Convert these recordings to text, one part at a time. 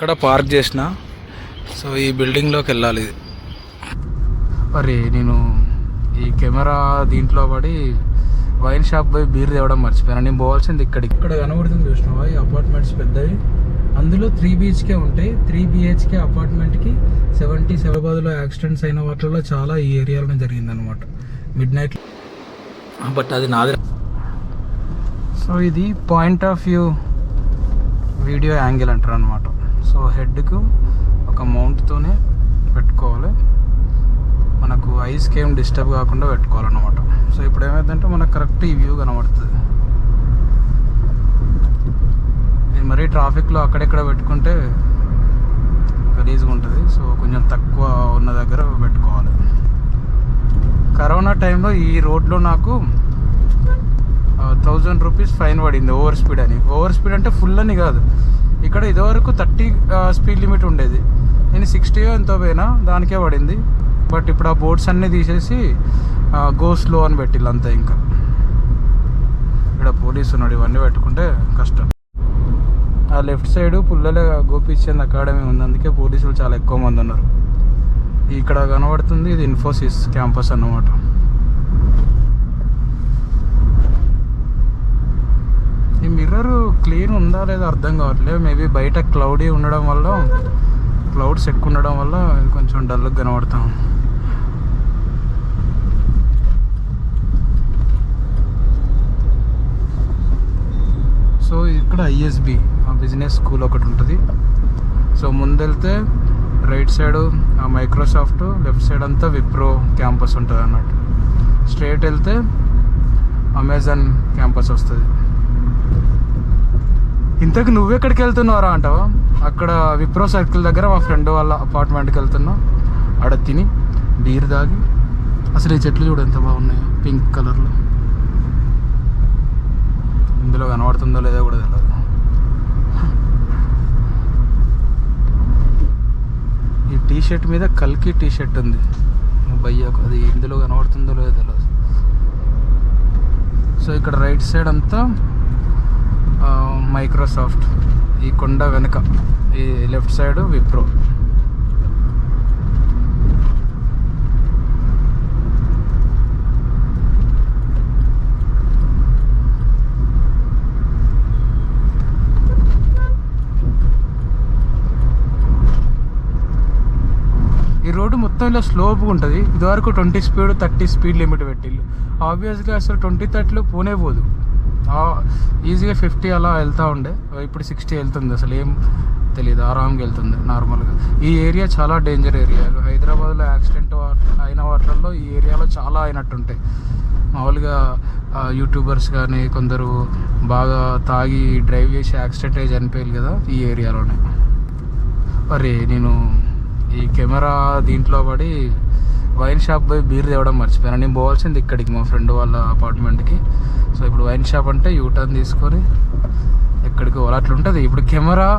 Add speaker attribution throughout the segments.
Speaker 1: ఇక్కడ పార్క్ చేసిన సో ఈ బిల్డింగ్లోకి వెళ్ళాలి. మరి నేను ఈ కెమెరా దీంట్లో పడి వైన్ షాప్ పోయి బీర్ తేవడం మర్చిపోయాను. నేను పోవాల్సింది ఇక్కడ ఇక్కడ కనబడుతుంది చూసినావా? ఈ అపార్ట్మెంట్స్ పెద్దవి. అందులో త్రీ బిహెచ్కే ఉంటాయి. త్రీ బిహెచ్కే అపార్ట్మెంట్కి సెవెంటీ సెవెబాద్లో యాక్సిడెంట్స్ అయిన వాటిలో చాలా ఈ ఏరియాలోనే జరిగిందనమాట మిడ్ నైట్ బట్ అది నాది. సో ఇది point of view video angle అంటారు అనమాట సో హెడ్కు ఒక మౌంట్తోనే పెట్టుకోవాలి. మనకు ఐస్కి ఏం డిస్టర్బ్ కాకుండా పెట్టుకోవాలన్నమాట. సో ఇప్పుడు ఏమైందంటే మనకు కరెక్ట్ ఈ వ్యూ కనబడుతుంది. ఇది మరీ ట్రాఫిక్లో అక్కడెక్కడ పెట్టుకుంటే గలీజ్గా ఉంటుంది. సో కొంచెం తక్కువ ఉన్న దగ్గర పెట్టుకోవాలి. కరోనా టైంలో ఈ రోడ్లో నాకు థౌజండ్ రూపీస్ ఫైన్ పడింది. ఓవర్ స్పీడ్ అని. ఓవర్ స్పీడ్ అంటే ఫుల్ అని కాదు. ఇక్కడ ఇదివరకు థర్టీ స్పీడ్ లిమిట్ ఉండేది. నేను సిక్స్టీ ఎంతో పోయినా దానికే పడింది. బట్ ఇప్పుడు ఆ బోర్డ్స్ అన్నీ తీసేసి గో స్లో అని పెట్టిల్లు అంతే ఇంకా. ఇక్కడ పోలీసు ఉన్నాడు ఇవన్నీ పెట్టుకుంటే కష్టం. ఆ left side Pullela Gopichand academy ఉంది. అందుకే పోలీసులు చాలా ఎక్కువ మంది ఉన్నారు. ఇక్కడ కనబడుతుంది ఇది ఇన్ఫోసిస్ క్యాంపస్ అన్నమాట. ఈ మిర్రర్ క్లీన్ ఉందా లేదా అర్థం కావట్లేదు. మేబీ బయట క్లౌడీ ఉండడం వల్ల క్లౌడ్స్ ఎక్కువ ఉండడం వల్ల కొంచెం డల్గా కనబడతాం సో ఇక్కడ ఐఎస్బి బిజినెస్ స్కూల్ ఒకటి ఉంటుంది. So ముందెళ్తే right side Microsoft left side అంతా విప్రో క్యాంపస్ ఉంటుంది అన్నట్టు స్ట్రైట్ వెళ్తే అమెజాన్ క్యాంపస్ వస్తుంది. ఇంతకు నువ్వెక్కడికి వెళ్తున్నావురా అంటావా? అక్కడ విప్రో సర్కిల్ దగ్గర మా ఫ్రెండ్ వాళ్ళ అపార్ట్మెంట్కి వెళ్తున్నా. ఆడ తిని బీర్ తాగి. అసలు ఈ చెట్లు చూడు ఎంత బాగున్నాయో పింక్ కలర్లో. ఇందులో కనబడుతుందో లేదో కూడా తెలియదు ఈ టీ షర్ట్ మీద కల్కి టీ షర్ట్ ఉంది భయ్యకు అది ఇందులో కనబడుతుందో లేదో తెలియదు సో ఇక్కడ రైట్ సైడ్ అంతా మైక్రోసాఫ్ట్ ఈ కొండ వెనుక. ఈ లెఫ్ట్ సైడ్ విప్రో. ఈ రోడ్డు మొత్తం ఇలా స్లోప్గా ఉంటుంది. ఇదివరకు twenty speed thirty speed limit పెట్టిళ్ళు ఆబ్వియస్గా అసలు ట్వంటీ థర్టీలో పోనే పోదు. ఈజీగా ఫిఫ్టీ అలా వెళ్తూ ఉండే. ఇప్పుడు సిక్స్టీ వెళ్తుంది అసలు. ఏం తెలియదు ఆరామ్గా వెళ్తుంది నార్మల్గా. ఈ ఏరియా చాలా డేంజర్ ఏరియా హైదరాబాద్లో యాక్సిడెంట్ అయిన వాటిల్లో ఈ ఏరియాలో చాలా అయినట్టుంటాయి. మామూలుగా యూట్యూబర్స్ కానీ కొందరు బాగా తాగి డ్రైవ్ చేసి యాక్సిడెంట్ అయ్యి చనిపోయారు కదా ఈ ఏరియాలోనే. మరి నేను ఈ కెమెరా దీంట్లో పడి వైన్ షాప్ పోయి బీర్ తేవడం మర్చిపోయాను. నేను పోవాల్సింది ఇక్కడికి మా ఫ్రెండ్ వాళ్ళ అపార్ట్మెంట్కి. సో ఇప్పుడు వైన్ షాప్ అంటే యూటర్న్ తీసుకొని ఎక్కడికి పోవాలి. అట్లా ఉంటుంది ఇప్పుడు కెమెరా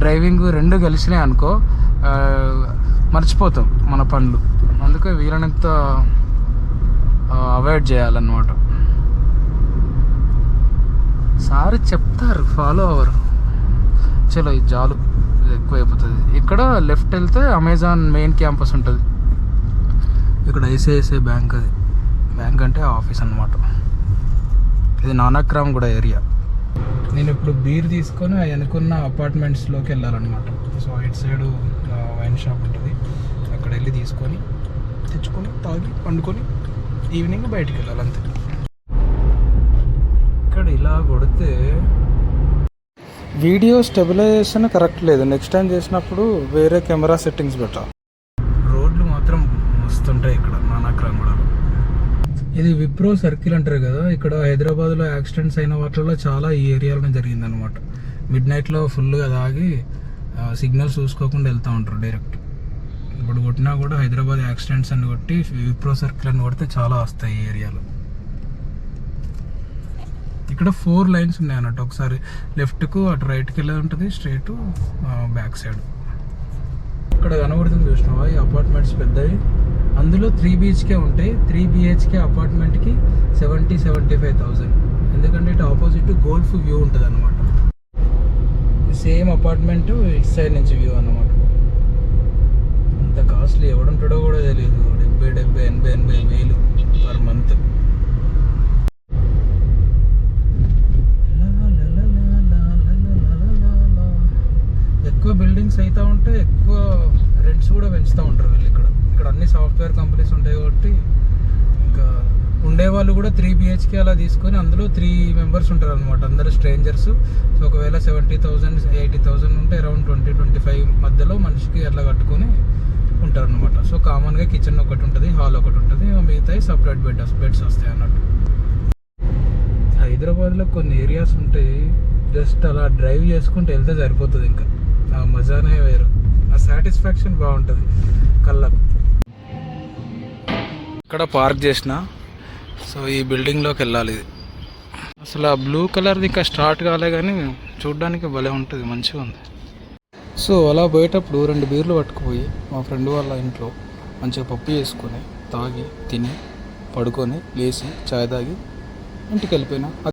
Speaker 1: డ్రైవింగ్ రెండు కలిసినాయి అనుకో మర్చిపోతాం మన పనులు. అందుకే వీలైనంత అవాయిడ్ చేయాలన్నమాట. సారి చెప్తారు ఫాలో అవరు. చలో ఇది జాలు ఎక్కువైపోతుంది. ఎక్కువ అయిపోతుంది ఇక్కడ లెఫ్ట్ వెళ్తే అమెజాన్ మెయిన్ క్యాంపస్ ఉంటుంది. ఇక్కడ ఐసిఐసిఐ బ్యాంక్ అది. బ్యాంక్ అంటే ఆఫీస్ అన్నమాట. ఇది నానక్రామ్ కూడా ఏరియా. నేను ఇప్పుడు బీర్ తీసుకొని అనుకున్న అపార్ట్మెంట్స్లోకి వెళ్ళాలన్నమాట. సో ఇటు సైడు వైన్ షాప్ ఉంటుంది. అక్కడ వెళ్ళి తీసుకొని తెచ్చుకొని తాగి పండుకొని ఈవినింగ్ బయటికి వెళ్ళాలి అంతే. ఇక్కడ ఇలా కొడితే వీడియో స్టెబిలైజేషన్ కరెక్ట్ లేదు. నెక్స్ట్ టైం చేసినప్పుడు వేరే కెమెరా సెట్టింగ్స్ పెట్టాలి. వస్తుంటాయి ఇక్కడ నానాక్రాంగూడలో. ఇది విప్రో సర్కిల్ అంటారు కదా ఇక్కడ హైదరాబాద్లో యాక్సిడెంట్స్ అయిన వాటిలో చాలా ఈ ఏరియాలోనే జరిగిందనమాట మిడ్ నైట్లో ఫుల్గా తాగి సిగ్నల్స్ చూసుకోకుండా వెళ్తూ ఉంటారు డైరెక్ట్. ఇప్పుడు కొట్టినా కూడా హైదరాబాద్ యాక్సిడెంట్స్ అని కొట్టి విప్రో సర్కిల్ అని కొడితే చాలా వస్తాయి ఈ ఏరియాలో. ఇక్కడ ఫోర్ లైన్స్ ఉన్నాయి అన్నట్టు ఒకసారి లెఫ్ట్కు అటు రైట్కి వెళ్ళేది ఉంటుంది స్ట్రైట్ బ్యాక్ సైడ్. ఇక్కడ కనబడుతుంది చూసినావా? ఈ అపార్ట్మెంట్స్ పెద్దవి. అందులో త్రీ బిహెచ్కే ఉంటాయి త్రీ బిహెచ్కే అపార్ట్మెంట్కి సెవెంటీ సెవెంటీ ఫైవ్ థౌజండ్ ఎందుకంటే ఇటు ఆపోజిట్ గోల్ఫ్ వ్యూ ఉంటుంది అనమాట సేమ్ అపార్ట్మెంట్ ఇటు సైడ్ నుంచి వ్యూ అనమాట అంత కాస్ట్లీ ఎవడుంటాడో కూడా తెలియదు. డెబ్బై డెబ్బై ఎనభై ఎనభై వేలు పర్ మంత్ ఎక్కువ బిల్డింగ్స్ అవుతూ ఉంటే ఎక్కువ రెంట్స్ కూడా పెంచుతూ ఉంటారు వీళ్ళు ఇక్కడ. ఇక్కడ అన్ని సాఫ్ట్వేర్ కంపెనీస్ ఉంటాయి కాబట్టి ఇంకా ఉండేవాళ్ళు కూడా త్రీ బిహెచ్కే అలా తీసుకొని అందులో త్రీ మెంబర్స్ ఉంటారు అనమాట అందరూ స్ట్రేంజర్స్ సో ఒకవేళ సెవెంటీ థౌసండ్ ఎయిటీ థౌసండ్ ఉంటే అరౌండ్ ట్వంటీ ట్వంటీ ఫైవ్ మధ్యలో మనిషికి అట్లా కట్టుకొని ఉంటారు అనమాట సో కామన్గా కిచెన్ ఒకటి ఉంటుంది హాల్ ఒకటి ఉంటుంది మిగతాయి సపరేట్ బెడ్ బెడ్స్ వస్తాయి అన్నట్టు. హైదరాబాద్లో కొన్ని ఏరియాస్ ఉంటాయి జస్ట్ అలా డ్రైవ్ చేసుకుంటూ వెళ్తే సరిపోతుంది ఇంకా. ఆ మజానే వేరు. ఆ సాటిస్ఫాక్షన్ బాగుంటుంది. కళ్ళకు. ఇక్కడ పార్క్ చేసిన సో ఈ బిల్డింగ్లోకి వెళ్ళాలి. ఇది అసలు ఆ బ్లూ కలర్ది ఇంకా స్టార్ట్ కాలే కానీ చూడడానికి భలే ఉంటుంది మంచిగా ఉంది. సో అలా పోయేటప్పుడు రెండు బీర్లు పట్టుకుపోయి మా ఫ్రెండ్ వాళ్ళ ఇంట్లో మంచిగా పప్పు చేసుకొని తాగి తిని పడుకొని లేచి చాయ్ తాగి ఇంటికి వెళ్ళిపోయినా.